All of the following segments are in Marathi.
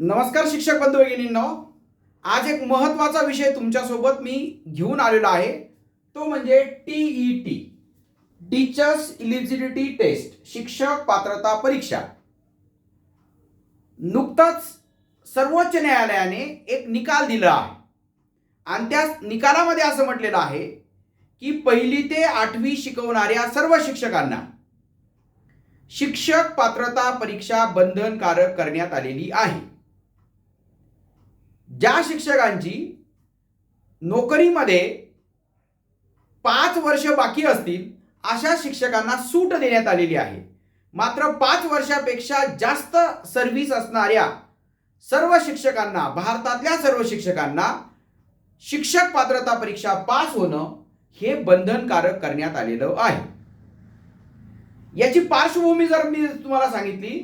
नमस्कार शिक्षक बंधू भगिनींनो. आज एक महत्त्वाचा विषय तुमच्यासोबत मी घेऊन आलेलो आहे. तो म्हणजे T E T teachers eligibility test शिक्षक पात्रता परीक्षा. नुकतंच सर्वोच्च न्यायालयाने एक निकाल दिला आहे. आणि त्या निकालामध्ये असं म्हटलेलं आहे की पहिली ते आठवी शिकवणाऱ्या सर्व शिक्षकांना शिक्षक पात्रता परीक्षा बंधनकारक करण्यात आलेली आहे. ज्या शिक्षकांची नोकरीमध्ये पाच वर्ष बाकी असतील अशा शिक्षकांना सूट देण्यात आलेली आहे. मात्र पाच वर्षापेक्षा जास्त सर्व्हिस असणाऱ्या सर्व शिक्षकांना भारतातल्या सर्व शिक्षकांना शिक्षक पात्रता परीक्षा पास होणं हे बंधनकारक करण्यात आलेलं आहे. याची पार्श्वभूमी जर मी तुम्हाला सांगितली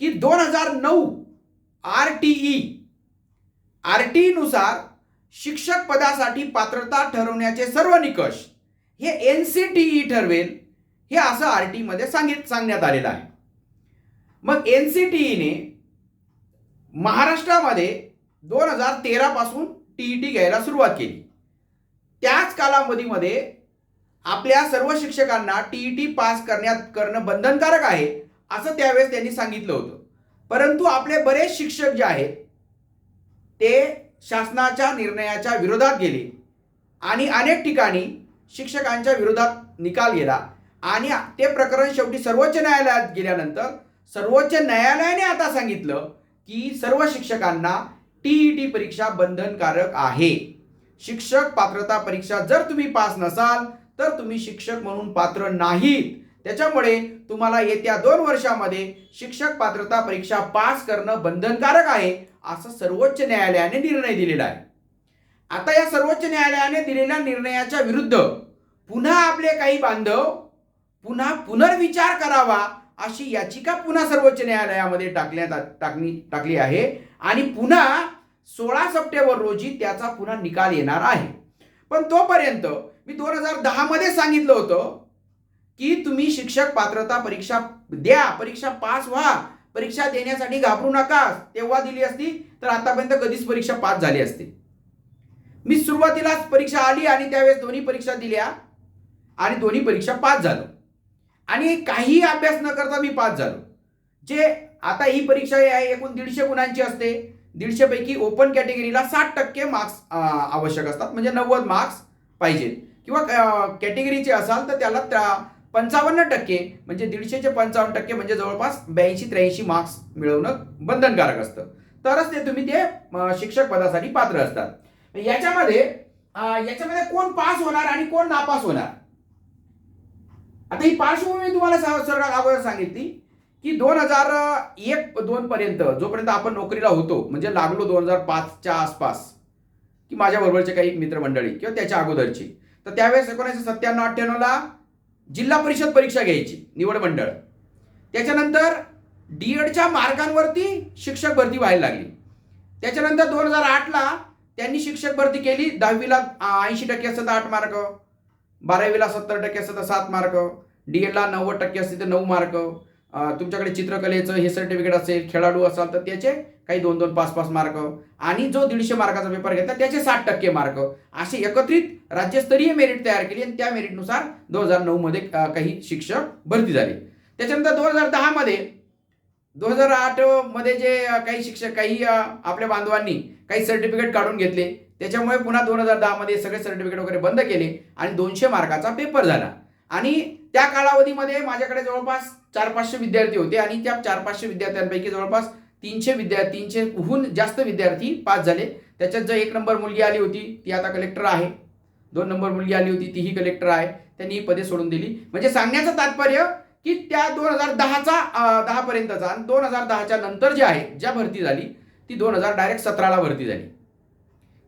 की दोन हजार नऊ R T E R T नुसार शिक्षक पदासाठी पात्रता ठरवण्याचे सर्व निकष हे एन सी टी ई ठरवेल हे असं आर टी मध्ये सांगित सांगण्यात आलेलं आहे. मग एन सी टी ईने महाराष्ट्रामध्ये दोन हजार तेरापासून टी ई टी घ्यायला सुरुवात केली. त्याच कालावधीमध्ये आपल्या सर्व शिक्षकांना टी ई टी पास करण्यात करणं बंधनकारक आहे असं त्यावेळेस त्यांनी सांगितलं होतं. परंतु आपले बरेच शिक्षक जे आहेत ते शासनाच्या निर्णयाच्या विरोधात गेले. आणि अनेक ठिकाणी शिक्षकांच्या विरोधात निकाल गेला. आणि ते प्रकरण शेवटी सर्वोच्च न्यायालयात गेल्यानंतर सर्वोच्च न्यायालयाने आता सांगितलं की सर्व शिक्षकांना टी ई टी परीक्षा बंधनकारक आहे. शिक्षक पात्रता परीक्षा जर तुम्ही पास नसाल तर तुम्ही शिक्षक म्हणून पात्र नाहीत. त्याच्यामुळे तुम्हाला येत्या दोन वर्षामध्ये शिक्षक पात्रता परीक्षा पास करणं बंधनकारक आहे. असं सर्वोच्च न्यायालयाने निर्णय दिलेला आहे. आता या सर्वोच्च न्यायालयाने दिलेल्या निर्णयाच्या विरुद्ध पुन्हा आपले काही बांधव पुन्हा पुनर्विचार करावा अशी याचिका पुन्हा सर्वोच्च न्यायालयामध्ये टाकण्यात टाकली टाकणी टाकली आहे आणि पुन्हा सोळा सप्टेंबर रोजी त्याचा पुन्हा निकाल येणार आहे. पण तोपर्यंत मी दोन हजार दहामध्ये सांगितलं होतं की तुम्ही शिक्षक पात्रता परीक्षा द्या परीक्षा पास व्हा परीक्षा देण्यासाठी घाबरू नका तेव्हा दिली असती तर आतापर्यंत कधीच परीक्षा पास झाली असती. मी सुरुवातीलाच परीक्षा आली आणि त्यावेळेस दोन्ही परीक्षा दिल्या आणि दोन्ही परीक्षा पास झालो. आणि काही अभ्यास न करता मी पास झालो. जे आता ही परीक्षा आहे एकूण दीडशे गुणांची असते. दीडशेपैकी ओपन कॅटेगरीला साठ टक्के मार्क्स आवश्यक असतात. म्हणजे नव्वद मार्क्स पाहिजेत किंवा कॅटेगरीचे असाल तर त्याला त्या- पंचावन्न टक्के म्हणजे दीडशेचे पंचावन्न टक्के म्हणजे जवळपास ब्याऐंशी त्र्याऐंशी मार्क्स मिळवणं बंधनकारक असतं. तरच ते तुम्ही ते शिक्षक पदासाठी पात्र असतात. याच्यामध्ये याच्यामध्ये कोण पास होणार आणि कोण नापास होणार? आता ही पार्श्वभूमी मी तुम्हाला सा- सरळ अगोदर सांगितली की दोन हजार एक दोन पर्यंत जोपर्यंत आपण नोकरीला होतो म्हणजे लागलो दोन हजार पाचच्या आसपास की माझ्या बरोबरचे काही मित्रमंडळी किंवा त्याच्या अगोदरची तर त्यावेळेस एकोणीसशे सत्त्याण्णव अठ्ठ्याण्णवला जिल्हा परिषद परीक्षा घ्यायची निवड मंडळ. त्याच्यानंतर डी एडच्या मार्गांवरती शिक्षक भरती व्हायला लागली. त्याच्यानंतर दोन हजार आठला त्यांनी शिक्षक भरती केली दहावीला ऐंशी टक्के असतं तर आठ मार्क बारावीला सत्तर टक्के असतं तर सात मार्क डी एडला नव्वद टक्के असते तर नऊ मार्क. तुमच्याकडे चित्रकलेचं हे सर्टिफिकेट असेल खेळाडू असाल तर त्याचे काही दोन दोन पाच पाच मार्क आणि जो दीडशे मार्काचा पेपर घेतला त्याचे साठ टक्के मार्क असे एकत्रित राज्यस्तरीय मेरिट तयार केली आणि त्या मेरिटनुसार दोन हजार नऊमध्ये काही शिक्षक भरती झाले. त्याच्यानंतर दोन हजार दहामध्ये दोन हजार आठमध्ये जे काही शिक्षक काही आपल्या बांधवांनी काही सर्टिफिकेट काढून घेतले. त्याच्यामुळे पुन्हा दोन हजार दहामध्ये सगळे सर्टिफिकेट वगैरे बंद केले आणि दोनशे मार्काचा पेपर झाला. आणि त्या कालावधीमध्ये माझ्याकडे जवळपास चार पाचशे विद्यार्थी होते आणि त्या चार पाचशे विद्यार्थ्यांपैकी जवळपास तीनशे विद्यार्थी तीनशेहून जास्त विद्यार्थी पास झाले. त्याच्यात जर एक नंबर मुलगी आली होती ती आता कलेक्टर आहे. दोन नंबर मुलगी आली होती तीही कलेक्टर आहे. त्यांनी ही पदे सोडून दिली. म्हणजे सांगण्याचं तात्पर्य की त्या दोन हजार दहाचा दहा पर्यंतचा आणि दोन हजार दहाच्या नंतर जे आहे ज्या भरती झाली ती दोन हजार डायरेक्ट सतराला भरती झाली.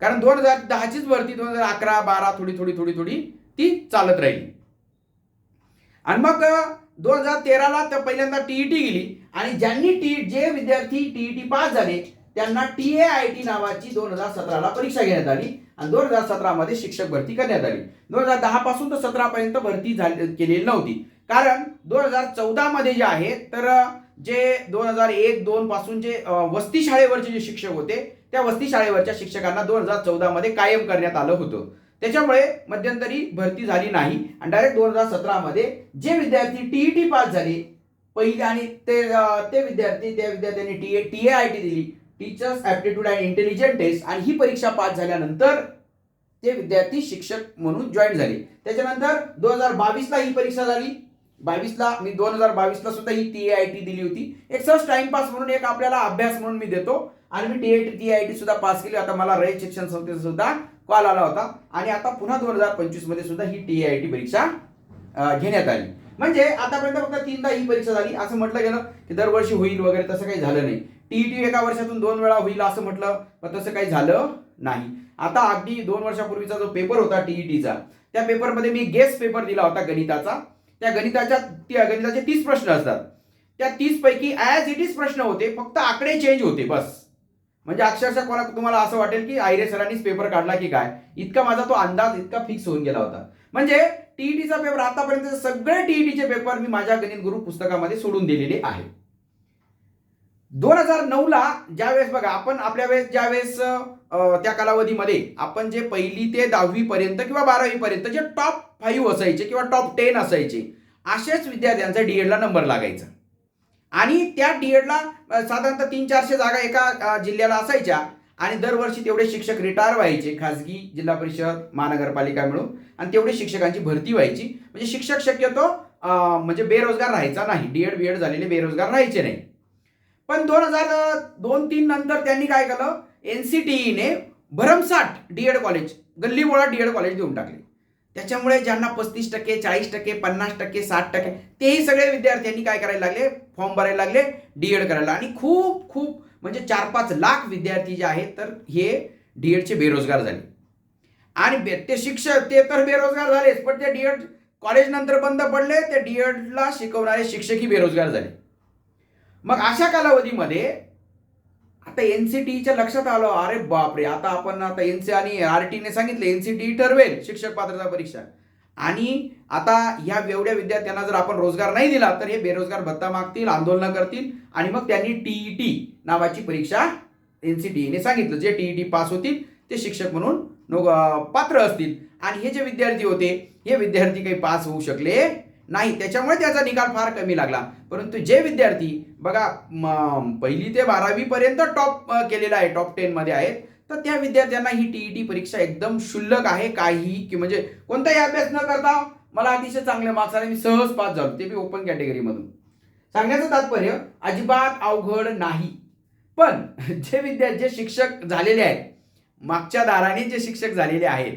कारण दोन हजार दहाचीच भरती दोन हजार अकरा बारा थोडी थोडी थोडी थोडी ती चालत राहिली. आणि मग दोन हजार तेराला तर पहिल्यांदा टीईटी गेली. आणि ज्यांनी टी जे विद्यार्थी टीईटी पास झाले त्यांना टी ए आय टी नावाची दोन हजार सतराला परीक्षा घेण्यात आली. आणि दोन हजार सतरामध्ये शिक्षक भरती करण्यात आली. दोन हजार दहा पासून तर सतरा पर्यंत भरती झाली केलेली नव्हती. कारण दोन हजार चौदामध्ये जे आहे तर जे दोन हजार एक दोन पासून जे वस्ती शाळेवरचे जे शिक्षक होते त्या वस्ती शाळेवरच्या शिक्षकांना दोन हजार चौदामध्ये कायम करण्यात आलं होतं. त्याच्यामुळे मध्यंतरी भरती झाली नाही. आणि डायरेक्ट दोन हजार सतरामध्ये जे विद्यार्थी टीईटी पास झाले पहिले आणि ते ते विद्यार्थी त्या विद्यार्थ्यांनी T A T A I T दिली. Teachers aptitude and intelligent test आणि ही परीक्षा पास झाल्यानंतर ते विद्यार्थी शिक्षक म्हणून जॉईन झाले. त्याच्यानंतर दोन हजार बावीसला ही परीक्षा झाली. बावीसला मी दोन हजार बावीसला सुद्धा ही टी आय टी दिली होती. एक सहज टाइमपास म्हणून एक आपल्याला अभ्यास म्हणून मी देतो. आणि मी T I T T I T सुद्धा पास केली. आता मला रयत शिक्षण संस्थेचं सुद्धा कॉल आला होता. आणि आता पुन्हा दोन हजार पंचवीसमध्ये सुद्धा ही टी आय टी परीक्षा घेण्यात आली. म्हणजे आतापर्यंत फक्त तीनदा ही परीक्षा झाली. असं म्हटलं गेलं की दरवर्षी होईल वगैरे तसं काही झालं नाही. टीईटी एका वर्षातून दोन वेळा होईल असं म्हटलं पण तसं काही झालं नाही. आता अगदी दोन वर्षापूर्वीचा जो पेपर होता टीईटीचा त्या पेपरमध्ये मी गेस्ट पेपर दिला होता गणिताचा. त्या गणिताच्या त्या गणिताचे तीस प्रश्न असतात. त्या तीस पैकी ॲज इट इज प्रश्न होते फक्त आकडे चेंज होते बस. म्हणजे अक्षरशः कोणा तुम्हाला असं वाटेल की आयरे सरांनीच पेपर काढला की काय? इतका माझा तो अंदाज इतका फिक्स होऊन गेला होता. म्हणजे टीईटीचा पेपर आतापर्यंत सगळे टीईटीचे पेपर मी माझ्या गणित गुरु पुस्तकामध्ये सोडून दिलेले आहे दोन हजार नऊला ज्यावेळेस बघा आपण आपल्या वेळेस ज्यावेळेस त्या कालावधीमध्ये आपण जे पहिली ते दहावी पर्यंत किंवा बारावी पर्यंत जे टॉप फाईव्ह असायचे किंवा टॉप टेन असायचे असेच विद्यार्थ्यांचा डीएडला नंबर लागायचा. आणि त्या डीएडला साधारणतः तीन चारशे जागा एका जिल्ह्याला असायच्या. आणि दरवर्षी तेवढे शिक्षक रिटायर व्हायचे खाजगी जिल्हा परिषद महानगरपालिका मिळून. आणि तेवढे शिक्षकांची भरती व्हायची. म्हणजे शिक्षक शक्यतो म्हणजे बेरोजगार राहायचा नाही. डीएड बीएड झालेले बेरोजगार राहायचे नाही. पण दोन हजार दोन तीन नंतर त्यांनी काय केलं? एन सी भरमसाठ डीएड कॉलेज गल्लीबोळा डीएड कॉलेज देऊन टाकले. त्याच्यामुळे ज्यांना पस्तीस टक्के चाळीस टक्के पन्नास टक्के साठ टक्के तेही सगळे विद्यार्थ्यांनी काय करायला लागले? फॉर्म भरायला लागले डीएड करायला आणि खूप खूप म्हणजे चार पाच लाख विद्यार्थी जे आहेत तर हे डीएडचे बेरोजगार झाले. आणि ते शिक्षक ते तर बेरोजगार झालेच पण ते डीएड कॉलेज नंतर बंद पडले ते डीएडला शिकवणारे शिक्षकही बेरोजगार झाले. मग अशा कालावधीमध्ये आता एन सी टीच्या लक्षात आलं. अरे बापरे आता आपण आता एन सी आणि आर टीने सांगितले एन सी टी ठरवेल शिक्षक पात्रता परीक्षा. आणि आता ह्या एवढ्या विद्यार्थ्यांना जर आपण रोजगार नाही दिला तर हे बेरोजगार भत्ता मागतील आंदोलन करतील आणि मग त्यांनी टीईटी नावाची परीक्षा एन सी सांगितलं. जे टीईटी पास होतील ते शिक्षक म्हणून पात्र असतील. आणि हे जे विद्यार्थी होते हे विद्यार्थी काही पास होऊ शकले नाही त्याच्यामुळे त्याचा निकाल फार कमी लागला. परंतु जे विद्यार्थी बघा पहिली ते बारावी पर्यंत टॉप केलेला आहे टॉप टेन मध्ये आहेत तर त्या विद्यार्थ्यांना ही टीईटी परीक्षा एकदम क्षुल्लक आहे काही की म्हणजे कोणताही अभ्यास न करता मला अतिशय चांगले मार्क्स आले मी सहज पास झालो ते बी ओपन कॅटेगरीमधून सांगण्याचं तात्पर्य अजिबात अवघड नाही. पण जे विद्यार्थी जे शिक्षक झालेले आहेत मागच्या दाराने जे शिक्षक झालेले आहेत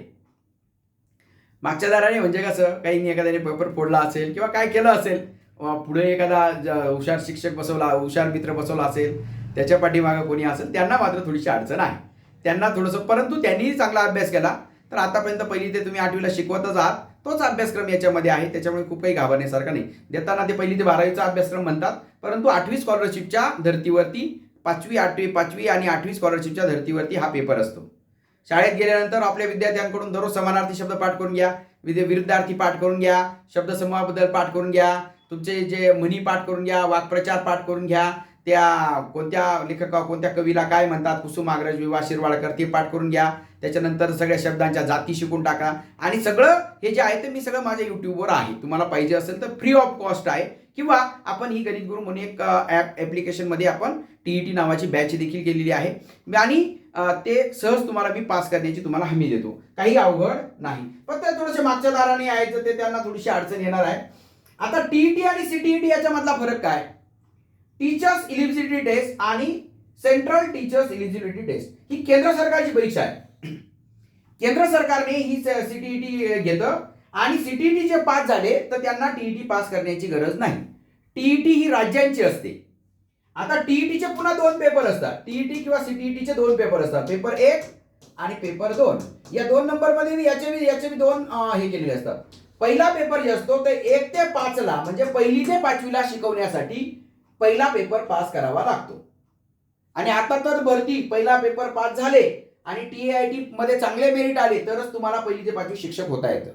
मागच्या दाराने म्हणजे कसं काही एखाद्याने पेपर फोडला असेल किंवा काय केलं असेल पुढे एखादा हुशार शिक्षक बसवला हुशार मित्र बसवला असेल त्याच्या पाठीमागं कोणी असेल त्यांना मात्र थोडीशी अडचण आहे. त्यांना थोडंसं परंतु त्यांनीही चांगला अभ्यास केला. तर आतापर्यंत पहिली ते तुम्ही आठवीला शिकवतच आहात तोच अभ्यासक्रम याच्यामध्ये आहे. त्याच्यामुळे खूप काही घाबरण्यासारखं नाही. देताना ते पहिली ते बारावीचा अभ्यासक्रम म्हणतात. परंतु आठवी स्कॉलरशिपच्या धर्तीवरती पाचवी आठवी पाचवी आणि आठवी स्कॉलरशिपच्या धर्तीवरती हा पेपर असतो. शाळेत गेल्यानंतर आपल्या विद्यार्थ्यांकडून दररोज समानार्थी शब्द पाठ करून घ्या. विद्या विरुद्धार्थी पाठ करून घ्या. शब्दसमूहाबद्दल पाठ करून घ्या. तुमचे जे म्हणी पाठ करून घ्या. वाक्प्रचार पाठ करून घ्या. त्या कोणत्या लेखका कोणत्या कवीला काय म्हणतात? कुसुमाग्रज विवा शिरवाडकर ते पाठ करून घ्या. त्याच्यानंतर सगळ्या शब्दांच्या जाती शिकून टाका. आणि सगळं हे जे आहे ते मी सगळं माझ्या युट्यूबवर आहे. तुम्हाला पाहिजे असेल तर फ्री ऑफ कॉस्ट आहे. किंवा आपण ही गणित गुरु म्हणून एक ॲप ॲप्लिकेशनमध्ये आपण टी ई टी नावाची बॅच देखील केलेली आहे. आणि ते सहज तुम्हाला मी पास करण्याची तुम्हाला हमी देतो. काही अवघड नाही. फक्त थोडेसे मागच्या दाराने यायचं ते त्यांना थोडीशी अडचण येणार आहे. आता टीईटी आणि सीटीईटी याच्यामधला फरक काय? टीचर्स इलिजिबिलिटी टेस्ट आणि सेंट्रल टीचर्स इलिजिबिलिटी टेस्ट ही केंद्र सरकारची परीक्षा आहे. केंद्र सरकारने ही सीटीईटी घेतं. आणि सीटीईटी जे पास झाले तर त्यांना टीईटी पास करण्याची गरज नाही. टीईटी ही राज्यांची असते. आता टीईटीचे पुन्हा दोन पेपर असतात. टीईटी किंवा सीटीईटीचे दोन पेपर असतात. पेपर एक आणि पेपर दोन. या दोन नंबरमध्ये याचे बी याचे बी दोन हे केलेले असतात. पहिला पेपर जे असतो ते एक ते पाचला म्हणजे पहिली ते पाचवीला शिकवण्यासाठी पहिला पेपर पास करावा लागतो. आणि आता तर भरती पहिला पेपर पास झाले आणि टी आय टी मध्ये चांगले मेरिट आले तरच तुम्हाला पहिली ते पाचवी शिक्षक होता येतं.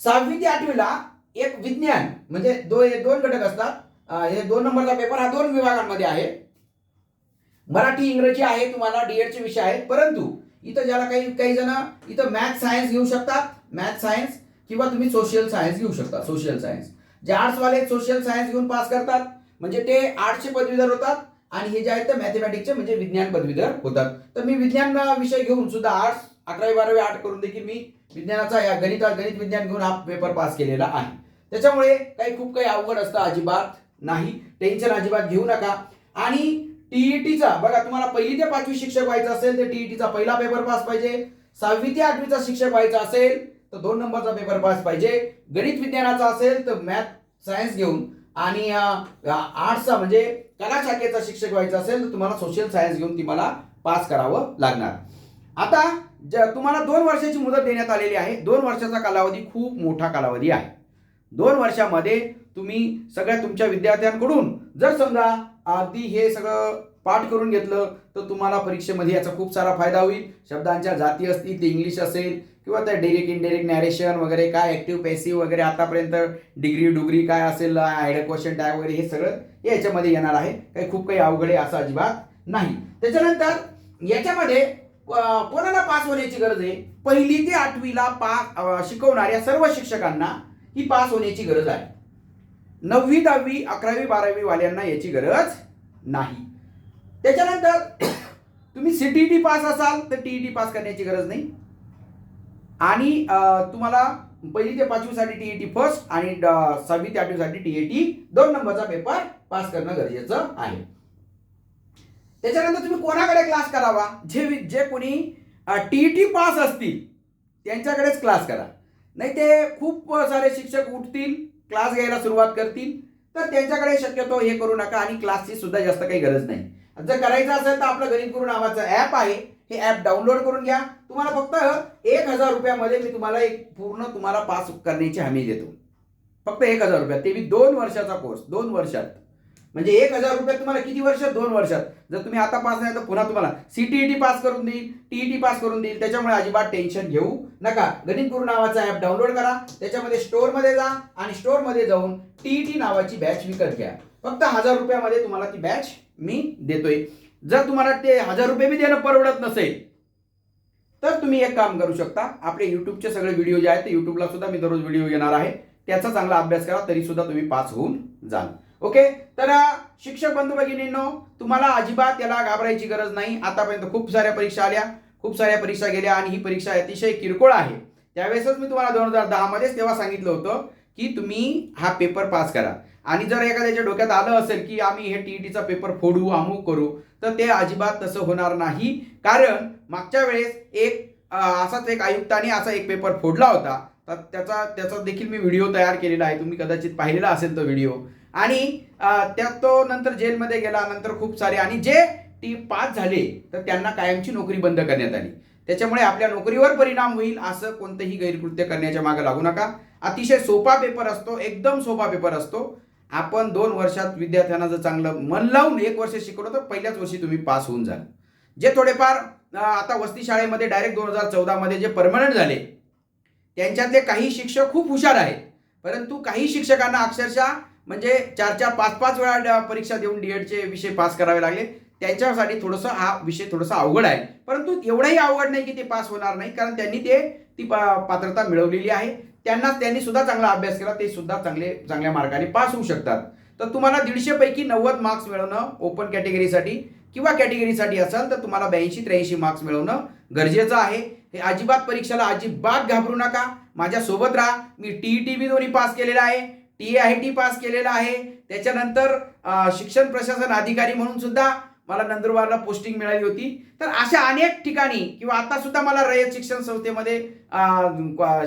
सहावी ते आठवीला एक विज्ञान म्हणजे दो दोन घटक असतात. हे दोन नंबरचा पेपर हा दोन विभागांमध्ये आहे. मराठी इंग्रजी आहे तुम्हाला डीएडचे विषय आहेत. परंतु इथं ज्याला काही काही जण इथं मॅथ सायन्स घेऊ शकतात. मॅथ सायन्स किंवा तुम्ही सोशल सायन्स घेऊ शकता. सोशल सायन्स जे आर्ट्सवाले सोशल सायन्स घेऊन पास करतात. म्हणजे ते आर्ट्सचे पदवीधर होतात आणि हे जे आहेत ते मॅथमॅटिक्सचे म्हणजे विज्ञान पदवीधर होतात. तर मी विज्ञान विषय घेऊन सुद्धा आर्ट्स अकरावी बारावी आर्ट करून देखील मी विज्ञानाचा या गणित गणित विज्ञान घेऊन हा पेपर पास केलेला आहे. त्याच्यामुळे काही खूप काही अवघड असतं अजिबात. नाही. टेन्शन अजिबात घेऊ नका. आणि टीईटीचा बघा तुम्हाला पहिली ते पाचवी शिक्षक व्हायचं असेल तर टीईटीचा पहिला पेपर पास पाहिजे. सहावी ते आठवीचा शिक्षक व्हायचा असेल तर दोन नंबरचा पेपर पास पाहिजे. गणित विज्ञानाचा असेल तर मॅथ सायन्स घेऊन. आणि आर्ट्सचा म्हणजे कला शाखेचा शिक्षक व्हायचा असेल तर तुम्हाला सोशल सायन्स घेऊन तुम्हाला पास करावं लागणार. आता ज तुम्हाला दोन वर्षाची मुदत देण्यात आलेली आहे. दोन वर्षाचा कालावधी खूप मोठा कालावधी आहे. दोन वर्षामध्ये तुम्ही सगळ्या तुमच्या विद्यार्थ्यांकडून जर समजा अगदी हे सगळं पाठ करून घेतलं तर तुम्हाला परीक्षेमध्ये याचा खूप सारा फायदा होईल. शब्दांच्या जाती असतील ते इंग्लिश असेल किंवा त्या डेरेक्ट इनडिरेक्ट नॅरेशन वगैरे काय ॲक्टिव्ह पॅसिव्ह वगैरे आतापर्यंत डिग्री डुग्री काय असेल आयड क्वेश्चन टॅग वगैरे हे सगळं याच्यामध्ये येणार आहे. काही खूप काही अवघड आहे असं अजिबात नाही. त्याच्यानंतर याच्यामध्ये कोणाला पास होण्याची गरज आहे? पहिली ते आठवीला पास शिकवणाऱ्या सर्व शिक्षकांना ही पास होण्याची गरज आहे. नववी दहावी अकरावी बारावी वाल्यांना याची गरज नाही. त्याच्यानंतर तुम्ही सीटीटी पास असाल तर टी टी पास करण्याची गरज नाही. आणि तुम्हाला पहिली ते पाचवीसाठी टी फर्स्ट आणि सहावी ते आठवीसाठी टी दोन नंबरचा पेपर पास करणं गरजेचं आहे. त्याच्यानंतर तुम्ही कोणाकडे क्लास करावा? जे जे कोणी टी ई टी पास असतील त्यांच्याकडेच क्लास करा. नाही ते खूप सारे शिक्षक उठतील क्लास घ्यायला सुरुवात करतील तर त्यांच्याकडे शक्यतो हे करू नका आणि क्लासची सुद्धा जास्त काही गरज नाही. जर करायचं असेल तर आपलं गरीब गुरु नावाचं ॲप आहे हे ॲप डाउनलोड करून घ्या. तुम्हाला फक्त एक हजार रुपयामध्ये मी तुम्हाला एक पूर्ण तुम्हाला पास करण्याची हमी देतो. फक्त एक हजार रुपयात ते मी दोन वर्षाचा कोर्स दोन वर्षात. म्हणजे एक हजार रुपये तुम्हाला किती वर्ष दोन वर्षात. जर तुम्ही आता पास नाही तर पुन्हा तुम्हाला सीटीईटी पास करून देईल टीईटी पास करून देईल. त्याच्यामुळे अजिबात टेन्शन घेऊ नका. गणित गुरु नावाचा ॲप डाउनलोड करा. त्याच्यामध्ये स्टोअरमध्ये जा आणि स्टोअरमध्ये जाऊन टीईटी नावाची बॅच विकत घ्या. फक्त हजार रुपयामध्ये तुम्हाला ती बॅच मी देतोय. जर तुम्हाला ते हजार रुपये बी देणं परवडत नसेल तर तुम्ही एक काम करू शकता. आपले युट्यूबचे सगळे व्हिडिओ जे आहेत ते युट्यूबला सुद्धा मी दररोज व्हिडिओ येणार आहे. त्याचा चांगला अभ्यास करा तरी सुद्धा तुम्ही पास होऊन जाल. ओके? तर शिक्षक बंधू भगिनींनो तुम्हाला अजिबात याला घाबरायची गरज नाही. आतापर्यंत खूप साऱ्या परीक्षा आल्या खूप साऱ्या परीक्षा गेल्या आणि ही परीक्षा अतिशय किरकोळ आहे. त्यावेळेसच मी तुम्हाला दोन हजार दहामध्येच तेव्हा सांगितलं होतं की तुम्ही हा पेपर पास करा. आणि जर एखाद्याच्या डोक्यात आलं असेल की आम्ही हे टीईटीचा पेपर फोडू अमुक करू तर ते अजिबात तसं होणार नाही. कारण मागच्या वेळेस एक असाच एक आयुक्ताने असा एक पेपर फोडला होता. तर त्याचा त्याचा देखील मी व्हिडिओ तयार केलेला आहे. तुम्ही कदाचित पाहिलेला असेल तो व्हिडिओ. आणि त्यात तो नंतर जेलमध्ये गेला नंतर खूप सारे आणि जे टी पास झाले तर त्यांना कायमची नोकरी बंद करण्यात आली. त्याच्यामुळे आपल्या नोकरीवर परिणाम होईल असं कोणतंही गैरकृत्य करण्याच्या मागे लागू नका. अतिशय सोपा पेपर असतो एकदम सोपा पेपर असतो. आपण दोन वर्षात विद्यार्थ्यांना जर चांगलं मन लावून एक वर्ष शिकवलं तर पहिल्याच वर्षी तुम्ही पास होऊन जाल. जे थोडेफार आता वस्ती शाळेमध्ये डायरेक्ट दोन हजार चौदामध्ये जे परमनंट झाले त्यांच्यातले काही शिक्षक खूप हुशार आहेत. परंतु काही शिक्षकांना अक्षरशः म्हणजे चार चार पाच पाच वेळा ड- परीक्षा देऊन डीएडचे विषय पास करावे लागले. त्यांच्यासाठी थोडंसं हा विषय थोडासा अवघड आहे. परंतु एवढाही अवघड नाही की ते पास होणार नाही कारण त्यांनी ते ती पा- पात्रता मिळवलेली आहे. त्यांना त्यांनी सुद्धा चांगला अभ्यास केला ते सुद्धा चांगले चांगल्या मार्गाने पास होऊ शकतात. तर तुम्हाला दीडशेपैकी नव्वद मार्क्स मिळवणं ओपन कॅटेगरीसाठी किंवा कॅटेगरीसाठी असेल तर तुम्हाला ब्याऐंशी त्र्याऐंशी मार्क्स मिळवणं गरजेचं आहे. हे अजिबात परीक्षेला अजिबात घाबरू नका. माझ्यासोबत राहा. मी टी टी बी दोन्ही पास केलेला आहे. टी आय टी पास केलेला आहे. त्याच्यानंतर शिक्षण प्रशासन अधिकारी म्हणून सुद्धा मला नंदुरबारला पोस्टिंग मिळाली होती. तर अशा अनेक ठिकाणी किंवा आता सुद्धा मला रयत शिक्षण संस्थेमध्ये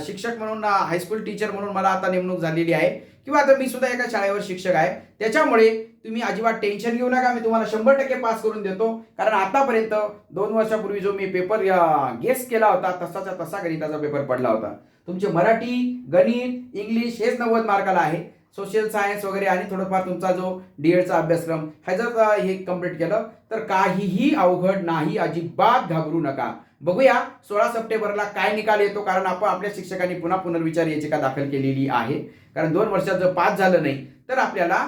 शिक्षक म्हणून हायस्कूल टीचर म्हणून मला आता नेमणूक झालेली आहे. किंवा आता मी सुद्धा एका शाळेवर शिक्षक आहे. त्याच्यामुळे तुम्ही अजिबात टेन्शन घेऊ नका. मी तुम्हाला शंभर टक्के पास करून देतो. कारण आतापर्यंत दोन वर्षापूर्वी जो मी पेपर गेस केला होता तसाचा तसा गणिताचा पेपर पडला होता. तुमचे मराठी गणित इंग्लिश हेच नव्वद मार्काला आहे. सोशल सायन्स वगैरे आणि थोडंफार तुमचा जो डी एडचा अभ्यासक्रम ह्याचं जर हे कंप्लीट केलं तर काहीही अवघड नाही अजिबात घाबरू नका. बघूया सोळा सप्टेंबरला काय निकाल येतो कारण आपण आपल्या शिक्षकांनी पुन्हा पुनर्विचार याचिका दाखल केलेली आहे. कारण दोन वर्षात जर पास झालं नाही तर आपल्याला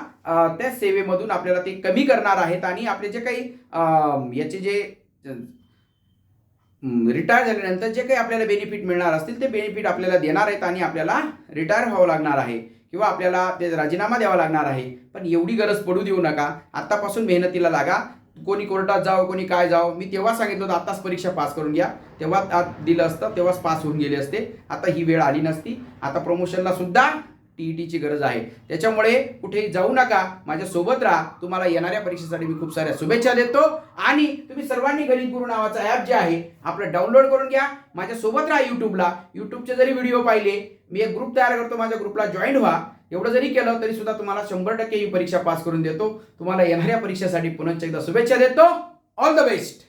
त्या सेवेमधून आपल्याला ते कमी करणार आहेत आणि आपले जे काही याचे जे रिटायर झाल्यानंतर जे काही आपल्याला बेनिफिट मिळणार असतील ते बेनिफिट आपल्याला देणार आहेत आणि आपल्याला रिटायर व्हावं लागणार आहे. किंवा आपल्याला ते राजीनामा द्यावा लागणार आहे. पण एवढी गरज पडू देऊ नका. आत्तापासून मेहनतीला लागा. कोणी कोर्टात जावं कोणी काय जावं. मी तेव्हा सांगितलं होतं आत्ताच परीक्षा पास करून घ्या. तेव्हा दिलं असतं तेव्हाच पास होऊन गेले असते. आता ही वेळ आली नसती. आता प्रमोशनला सुद्धा टीईटीची गरज आहे. त्याच्यामुळे कुठेही जाऊ नका. माझ्यासोबत राहा. तुम्हाला येणाऱ्या परीक्षेसाठी मी खूप साऱ्या शुभेच्छा देतो. आणि तुम्ही सर्वांनी गणित गुरु नावाचा ॲप जे आहे आपलं डाउनलोड करून घ्या. माझ्यासोबत राहा युट्यूबला युट्यूबचे जरी व्हिडिओ पाहिले मी एक ग्रुप तयार करतो. माझ्या ग्रुपला जॉईन व्हा. एवढं जरी केलं तरी सुद्धा तुम्हाला शंभर टक्के ही परीक्षा पास करून देतो. तुम्हाला येणाऱ्या परीक्षेसाठी पुन्हा एकदा शुभेच्छा देतो. All the best